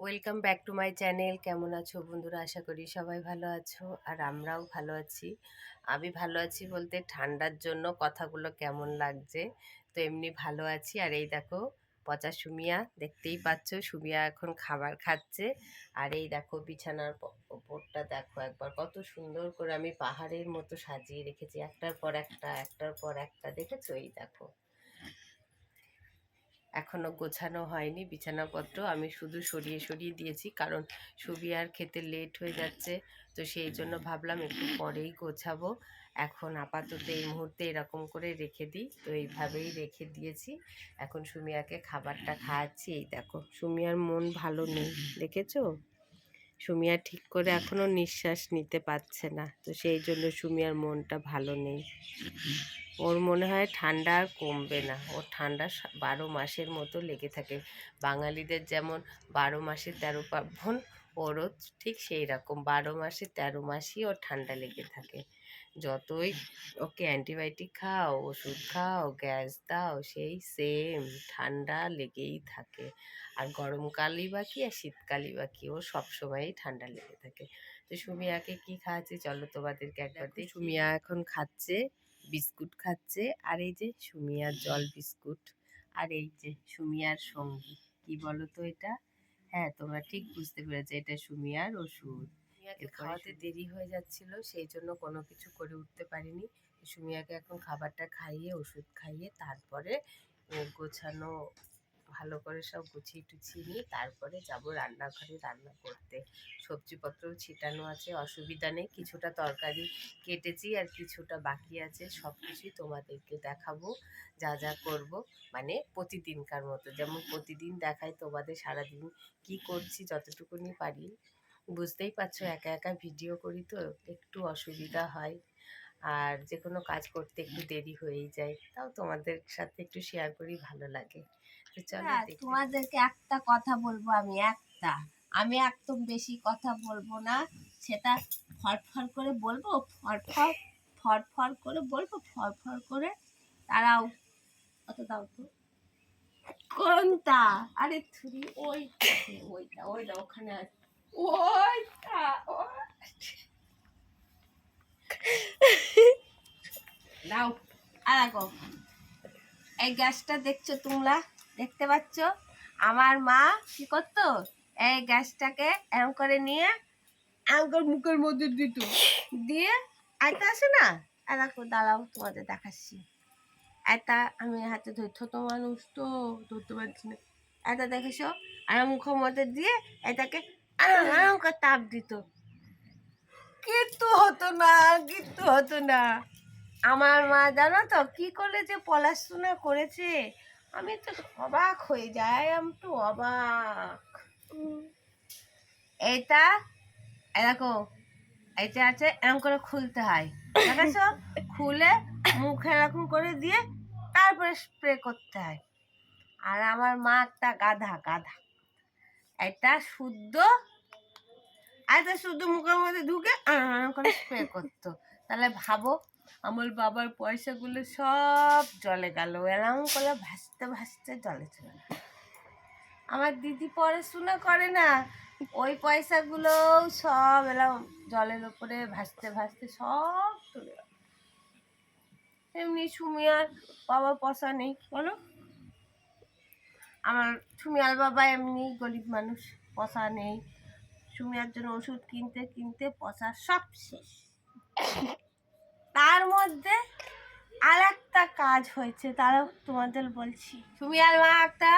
Welcome back to my channel কেমন আছো বন্ধুরা? আশা করি সবাই ভালো আছো আর আমরাও ভালো আছি। আমি ভালো আছি বলতে ঠান্ডার জন্য কথাগুলো কেমন লাগছে? তো এমনি ভালো আছি। আর এই দেখো, পচা সুমিয়া দেখতেই পাচ্ছ, সুমিয়া এখন খাবার খাচ্ছে। আর এই দেখো, বিছানার ওপরটা দেখো একবার কত সুন্দর করে আমি পাহাড়ের মতো সাজিয়ে রেখেছি। একটার পর একটা, একটার পর একটা, দেখেছ? এই দেখো। এখনও গোছানো হয়নি বিছানাপত্র। আমি শুধু সরিয়ে সরিয়ে দিয়েছি, কারণ সুবিয়ার খেতে লেট হয়ে যাচ্ছে। তো সেই জন্য ভাবলাম একটু পরেই গোছাবো। এখন আপাতত এই মুহূর্তে এরকম করে রেখে দিই। তো এইভাবেই রেখে দিয়েছি। এখন সুমিয়াকে খাবারটা খাওয়াচ্ছি। এই দেখো, সুমিয়ার মন ভালো নেই। দেখেছ? সুমিয়া ঠিক করে এখনও নিঃশ্বাস নিতে পারছে না। তো সেই জন্য সুমিয়ার মনটা ভালো নেই। ওর মনে হয় ঠান্ডা আর কমবে না। ওর ঠান্ডা বারো মাসের মতো লেগে থাকে। বাঙালিদের যেমন বারো মাসে তেরো পার্বণ ওরও ঠিক সেই রকম বারো মাসে তেরো মাসই ওর ঠান্ডা লেগে থাকে। যতই ওকে অ্যান্টিবায়োটিক খাও ওষুধ খাও গ্যাস দাও সেই সেম ঠান্ডা লেগেই থাকে। আর গরমকালই বা কি আর শীতকালই বা কি ও সবসময়ই ঠান্ডা লেগে থাকে। তো সুমিয়াকে কি খাওয়াচ্ছে? চলো তোমাদেরকে একবার দেখি সুমিয়া এখন খাচ্ছে বিস্কুট খাচ্ছে আর এই যে সুমিয়ার জল বিস্কুট আর এই যে সুমিয়ার সঙ্গী। কি বলো তো এটা? হ্যাঁ তোমরা ঠিক বুঝতে পেরেছ এটা সুমিয়ার ওষুধ সুমিয়াকে খাওয়াতে দেরি হয়ে যাচ্ছিল সেই জন্য কোনো কিছু করে উঠতে পারিনি। সুমিয়াকে এখন খাবারটা খাইয়ে ওষুধ খাইয়ে তারপরে গোছানো ভালো করে সব গুছিয়ে টুছিয়ে নিয়ে তারপরে যাব রান্নাঘরে রান্না করতে। সবজিপত্রও ছিটানো আছে, অসুবিধা নেই, কিছুটা তরকারি কেটেছি আর কিছুটা বাকি আছে সব কিছুই তোমাদেরকে দেখাবো, যা যা করব মানে প্রতিদিনকার মতো। যেমন প্রতিদিন দেখাই তোমাদের সারাদিন কি করছি, যতটুকুনি পারি। বুঝতেই পারছ, একা একা ভিডিও করি তো, একটু অসুবিধা হয়। আর যে কোনো কাজ করতে একটু দেরি হয়েই যায়, তাও তোমাদের সাথে একটু শেয়ার করি, ভালো লাগে। চলো হ্যাঁ, তোমাদেরকে একটা কথা বলব আমি একটা। আমি একদম বেশি কথা বলব না সেটা ফরফর করে বলব ফরফর ফরফর করে বলব ফরফর করে তারাও অত দাও তো? কোনটা? আরে থুরি ওই ওইটা ওইটা ওখানে আছে। ওইটা ওই। দাও। আর এই গ্যাসটা দেখছ তোমরা? দেখতে পাচ্ছ? আমার মা কি করতো? এই গ্যাসটাকে এরম করে নিয়ে আঙ্কর মুখের মধ্যে দিত। দিয়ে, আয়তা আসে না? দেখো, দাঁড়াও, তোমাদের দেখাচ্ছি। আয়তা, আমি হাতে ধরি ছোট মানুষ তো ধরতে পারছি না। আয়তা, দেখেছ? আর মুখের মধ্যে দিয়ে এটাকে আরাম তাপ দিত। কিচ্ছু হতো না কিচ্ছু হতো না। আমার মা জানো তো, কি করে যে পড়াশোনা করেছে? আমি তো অবাক হয়ে যাই আমি তো অবাক। এটা দেখো এটা আছে এরকম করে খুলতে হয় দেখেছ খুলে মুখে এরকম করে দিয়ে তারপরে স্প্রে করতে হয়। আর আমার মা একটা গাধা গাধা। এটা শুদ্ধ আর এটা শুদ্ধ মুখের মধ্যে ঢুকে করে স্প্রে করতো। তাহলে ভাবো আমার বাবার পয়সাগুলো সব জলে গেল। এরম করে ভাসতে ভাসতে জলে চলে। আমার দিদি পড়াশোনা করে না, ওই পয়সাগুলো সব এরম জলের উপরে ভাসতে ভাসতে সব চলে গেল। এমনি সুমিয়ার বাবা পয়সা নেই, বলো? আমার সুমিয়ার বাবা এমনি গরিব মানুষ, পয়সা নেই। সুমিয়ার জন্য ওষুধ কিনতে কিনতে পয়সা সব শেষ। তার মধ্যে আর একটা কাজ হয়েছে তারাও তোমাদের বলছি। তুমি আর মা একটা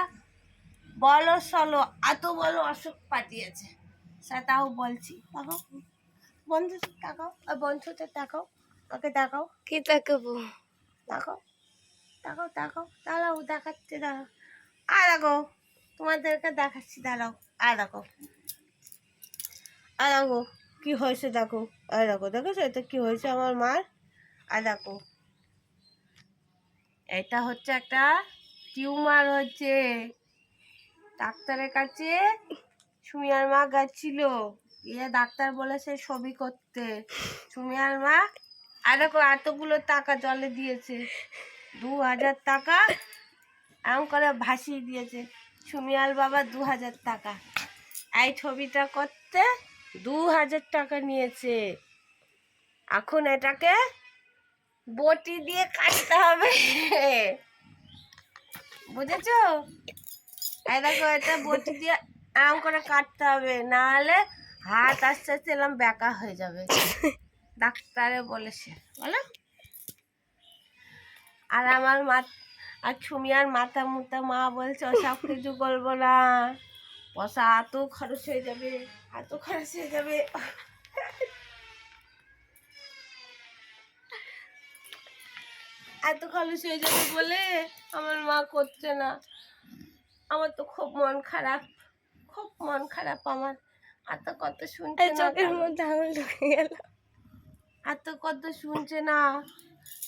বলো সলো এত বড় অসুখ পাঠিয়েছে। সেটাও বলছি। দেখো বন্ধু তাকাও আর বন্ধুদের দেখাও ওকে দেখাও। কি তাকাবো দেখাও দেখাও দেখাও দাঁড়াও দেখাচ্ছে দাঁড়াও। আর দেখো তোমাদেরকে দেখাচ্ছি দাঁড়াও। আর দেখো আর দেখো কি হয়েছে দেখো আর দেখো দেখেছ? এটা কি হয়েছে আমার মার? আর দেখো। এটা হচ্ছে একটা টিউমার হচ্ছে ডাক্তারের কাছে সুমিয়ার মা গেছিল। ইয়ে ডাক্তার বলেছে ছবি করতে। সুমিয়ার মা, আর দেখো এতগুলো টাকা জলে দিয়েছে। দু হাজার টাকা এমন করে ভাসিয়ে দিয়েছে। সুমিয়াল বাবা দু হাজার টাকা। এই ছবিটা করতে দু হাজার টাকা নিয়েছে। এখন এটাকে বটি দিয়ে কাটতে হবে। বুঝেছ? এই দেখো, এটা বটি দিয়ে আরাম করে কাটতে হবে, নাহলে হাত আস্তে আস্তে এরকম বেঁকা হয়ে যাবে। ডাক্তারে বলেছে, বলো। আর আমার মা, আর ছুমিয়ার মাথা মুথা, মা বলছে ওসব কিছু বলব না। পয়সা এত খরচ হয়ে যাবে, এত খরচ হয়ে যাবে। এত খরচ হয়ে যাবে বলে আমার মা করছে না। আমার তো খুব মন খারাপ খুব মন খারাপ আমার। আর তো কত শুনছে চোখের। মধ্যে আঙুল ঢুকে গেল। আর তো কত শুনছে না।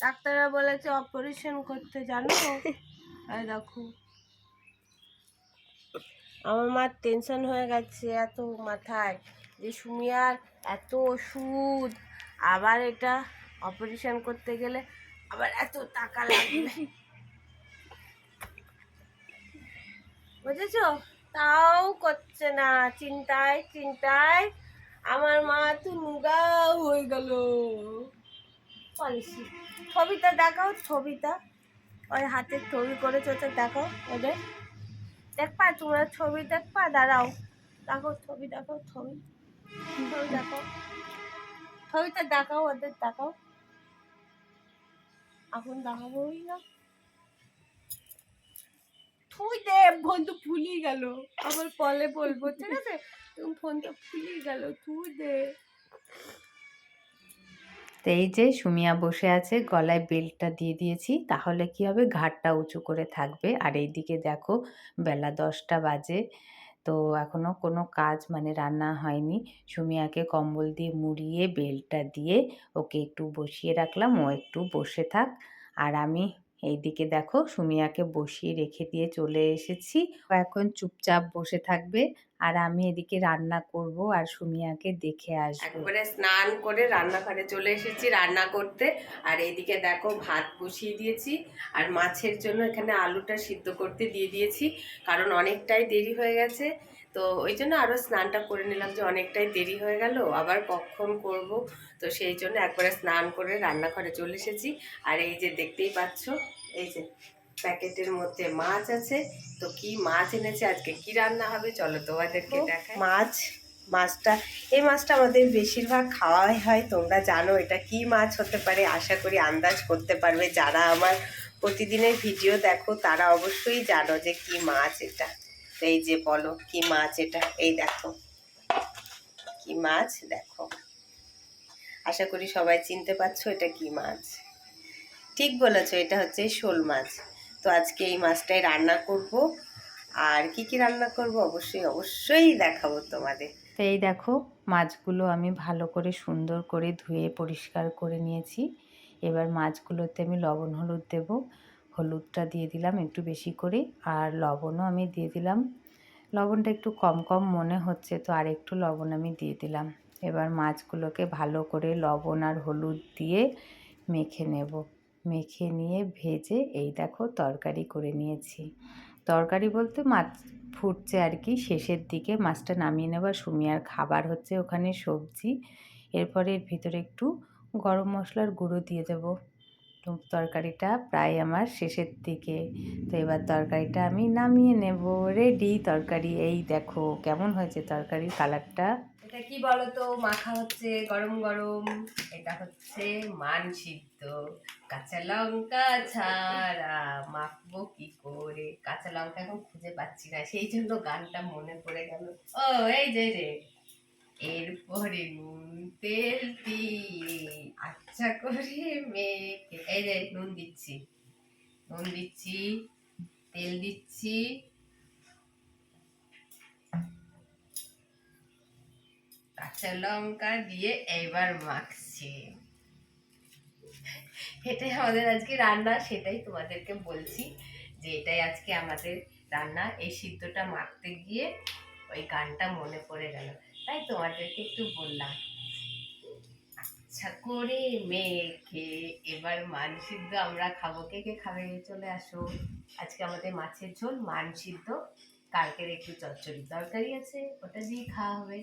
ডাক্তাররা বলেছে অপারেশন করতে জানো। এই দেখো। আমার মার টেনশন হয়ে গেছে এত মাথায় যে সুমিয়ার এত ওষুধ। আবার এটা অপারেশন করতে গেলে আবার এত টাকা লাগবে। বুঝেছ? তাও করছে না, চিন্তায় চিন্তায়। আমার মা তো নুগা হয়ে গেল। পলিসি ছবিটা দেখাও, ছবিটা। ওই হাতের ছবি করে ওটা দেখাও ওদের। দেখবা, তোমরা ছবি দেখবা? দাঁড়াও। দেখো ছবি দেখো ছবি। ছবি দেখো ছবিটা দেখাও, ওদের দেখাও। এখন দেখাবোই না। তুই দে ফোন তো ফুলিয়ে গেল। আবার পলে বলব ঠিক আছে? তুমি ফোনটা ফুলিয়ে গেল তুই দে। তো এই যে সুমিয়া বসে আছে গলায় বেল্টটা দিয়ে দিয়েছি তাহলে কি হবে? ঘাটটা উঁচু করে থাকবে। আর এইদিকে দেখো বেলা দশটা বাজে। তো এখনও কোনো কাজ মানে রান্না হয়নি। সুমিয়াকে কম্বল দিয়ে মুড়িয়ে, বেলটা দিয়ে ওকে একটু বসিয়ে রাখলাম। ও একটু বসে থাক। আর আমি এইদিকে দেখো, সুমিয়াকে বসিয়ে রেখে দিয়ে চলে এসেছি। এখন চুপচাপ বসে থাকবে। আর আমি এদিকে রান্না করব আর সুমিয়াকে দেখে আসব। একবারে স্নান করে রান্নাঘরে চলে এসেছি রান্না করতে। আর এদিকে দেখো ভাত বসিয়ে দিয়েছি আর মাছের জন্য এখানে আলুটা সিদ্ধ করতে দিয়ে দিয়েছি। কারণ অনেকটাই দেরি হয়ে গেছে। তো ওই জন্য আরও স্নানটা করে নিলাম যে অনেকটাই দেরি হয়ে গেল, আবার কখন করব? তো সেই জন্য একবারে স্নান করে রান্নাঘরে চলে এসেছি। আর এই যে দেখতেই পাচ্ছ, এই যে প্যাকেটের মধ্যে মাছ আছে। তো কি মাছ এনেছে? আজকে কি রান্না হবে? চলো তোমাদেরকে দেখাই। মাছ মাছটা এই মাছটা আমাদের বেশিরভাগ খাওয়াই হয়। তোমরা জানো এটা কি মাছ হতে পারে। আশা করি আন্দাজ করতে পারবে। যারা আমার প্রতিদিনের ভিডিও দেখো তারা অবশ্যই জানো যে কি মাছ এটা। এই যে বলো কি মাছ এটা? এই দেখো। কি মাছ? দেখো। আশা করি সবাই চিনতে পারছ এটা কি মাছ। ঠিক বলেছ এটা হচ্ছে শোল মাছ। তো আজকে এই মাছটাই রান্না করব। আর কি কি রান্না করব অবশ্যই অবশ্যই দেখাবো তোমাদের। তো এই দেখো, মাছগুলো আমি ভালো করে সুন্দর করে ধুয়ে পরিষ্কার করে নিয়েছি। এবার মাছগুলোতে আমি লবণ হলুদ দেব। হলুদটা দিয়ে দিলাম একটু বেশি করে, আর লবণও আমি দিয়ে দিলাম। লবণটা একটু কম কম মনে হচ্ছে, তো আর একটু লবণ আমি দিয়ে দিলাম। এবার মাছগুলোকে ভালো করে লবণ আর হলুদ দিয়ে মেখে নেব। মেখে নিয়ে ভেজে এই দেখো তরকারি করে নিয়েছি। তরকারি বলতে মাছ ফুটছে আর কি, শেষের দিকে মাছটা নামিয়ে নেবার সুমিয়ার খাবার হচ্ছে ওখানে সবজি। এরপরে এর ভিতরে একটু গরম মশলার গুঁড়ো দিয়ে দেব। তরকারিটা প্রায় আমার শেষের দিকে। তো এবার তরকারিটা আমি নামিয়ে নেব রেডি তরকারি। এই দেখো কেমন হয়েছে তরকারির কালারটা এটা কি বলতো? মাখা হচ্ছে গরম গরম। এটা হচ্ছে মান সিদ্ধ। কাঁচা লঙ্কা ছাড়া মাখবো কি করে? কাঁচা লঙ্কা এখন খুঁজে পাচ্ছি না। সেই জন্য গানটা মনে পড়ে গেল। ও, এই যে রে এরপরে নুন তেল দিয়ে আচ্ছা করে মেখে এই যে, নুন দিচ্ছি। নুন দিচ্ছি, তেল দিচ্ছি। কাঁচা লঙ্কা দিয়ে এবার মাখছি। এটাই আমাদের আজকে রান্না, সেটাই তোমাদেরকে বলছি যে এটাই আজকে আমাদের রান্না। এই সিদ্ধটা মাখতে গিয়ে ওই গানটা মনে পড়ে গেল। তাই তোমাদেরকে একটু বললাম। আচ্ছা করে মেখে এবার মান সিদ্ধ আমরা খাব। কে কে খাবে? চলে আসো। আজকে আমাদের মাছের ঝোল, মান সিদ্ধ। কালকের একটু চচ্চড়ি তরকারি আছে, ওটা দিয়ে খাওয়া হবে।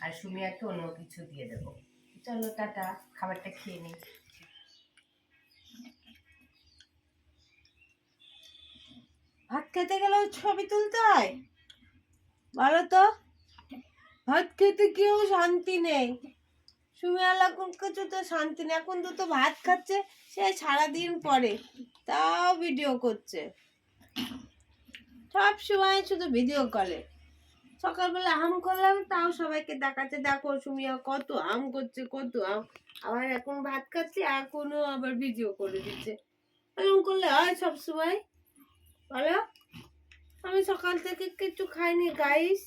আর সুমিয়াকে অন্য কিছু দিয়ে দেবো। চলো, টাটা, খাবারটা খেয়ে নিই ভাত খেতে গেলেও ছবি তুলতে হয়? বলো তো। ভাত খেতে কেউ শান্তি নেই। সুমিয়াল এখন কিছু তো শান্তি নেই। এখন তো ভাত খাচ্ছে, সে সারাদিন পরে, তাও ভিডিও করছে। সব সময় শুধু ভিডিও করে। সকালবেলা আম করলাম তাও সবাইকে দেখাচ্ছে দেখো সুমিয়া কত আম করছে কত আম। আবার এখন ভাত খাচ্ছে এখনও আবার ভিডিও করে দিচ্ছে। এরকম করলে হয় সব সময় বলো? আমি সকাল থেকে কিছু খাইনি গাইস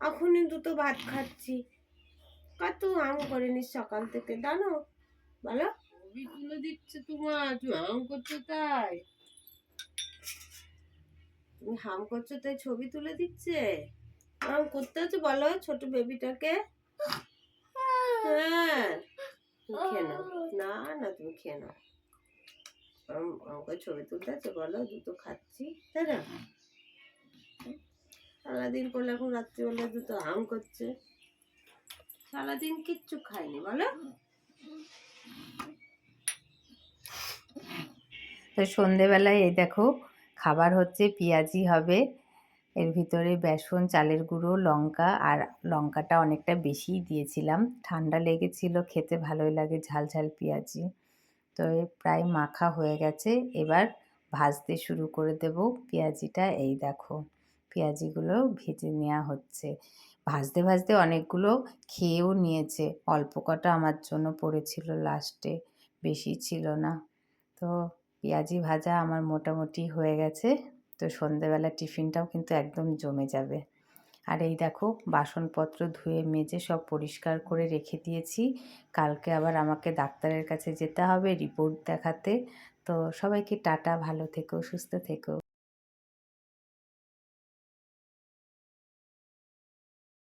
এখনই দুটো ভাত খাচ্ছি। কত আম করিনি সকাল থেকে জানো? বলো? ছবি তুলে দিচ্ছে তোমার তুমি আম করছ তাই। তুমি হাম করছ তাই ছবি তুলে দিচ্ছে? আম করতে হচ্ছে বলো ছোট বেবিটাকে হ্যাঁ খেয়ে নাও। না না, তুমি খেয়ে নাও। আমাকে ছবি তুলতে আছে, বলো, দুটো খাচ্ছি, তাই না? সারাদিন করলে এখন রাত্রিবেলা দুটো আম করছে। সারাদিন কিচ্ছু খাইনি, বলো। তো সন্ধেবেলায় এই দেখো, খাবার হচ্ছে, পেঁয়াজি হবে এর ভিতরে বেসন, চালের গুঁড়ো, লঙ্কা আর লঙ্কাটা অনেকটা বেশিই দিয়েছিলাম। ঠান্ডা লেগেছিল, খেতে ভালোই লাগে, ঝাল ঝাল পেঁয়াজি। তো প্রায় মাখা হয়ে গেছে। এবার ভাজতে শুরু করে দেব। পেঁয়াজিটা এই দেখো, পেঁয়াজিগুলো ভেজে নেওয়া হচ্ছে। ভাজতে ভাজতে অনেকগুলো খেয়েও নিয়েছে। অল্প কটা আমার জন্য পড়েছিল লাস্টে, বেশি ছিল না। তো পেঁয়াজি ভাজা আমার মোটামুটি হয়ে গেছে। তো সন্ধেবেলা টিফিনটাও কিন্তু একদম জমে যাবে। আর এই দেখো, বাসনপত্র ধুয়ে, মেজে সব পরিষ্কার করে রেখে দিয়েছি। কালকে আবার আমাকে ডাক্তারের কাছে যেতে হবে, রিপোর্ট দেখাতে। তো সবাইকে টাটা, ভালো থেকো, সুস্থ থেকো।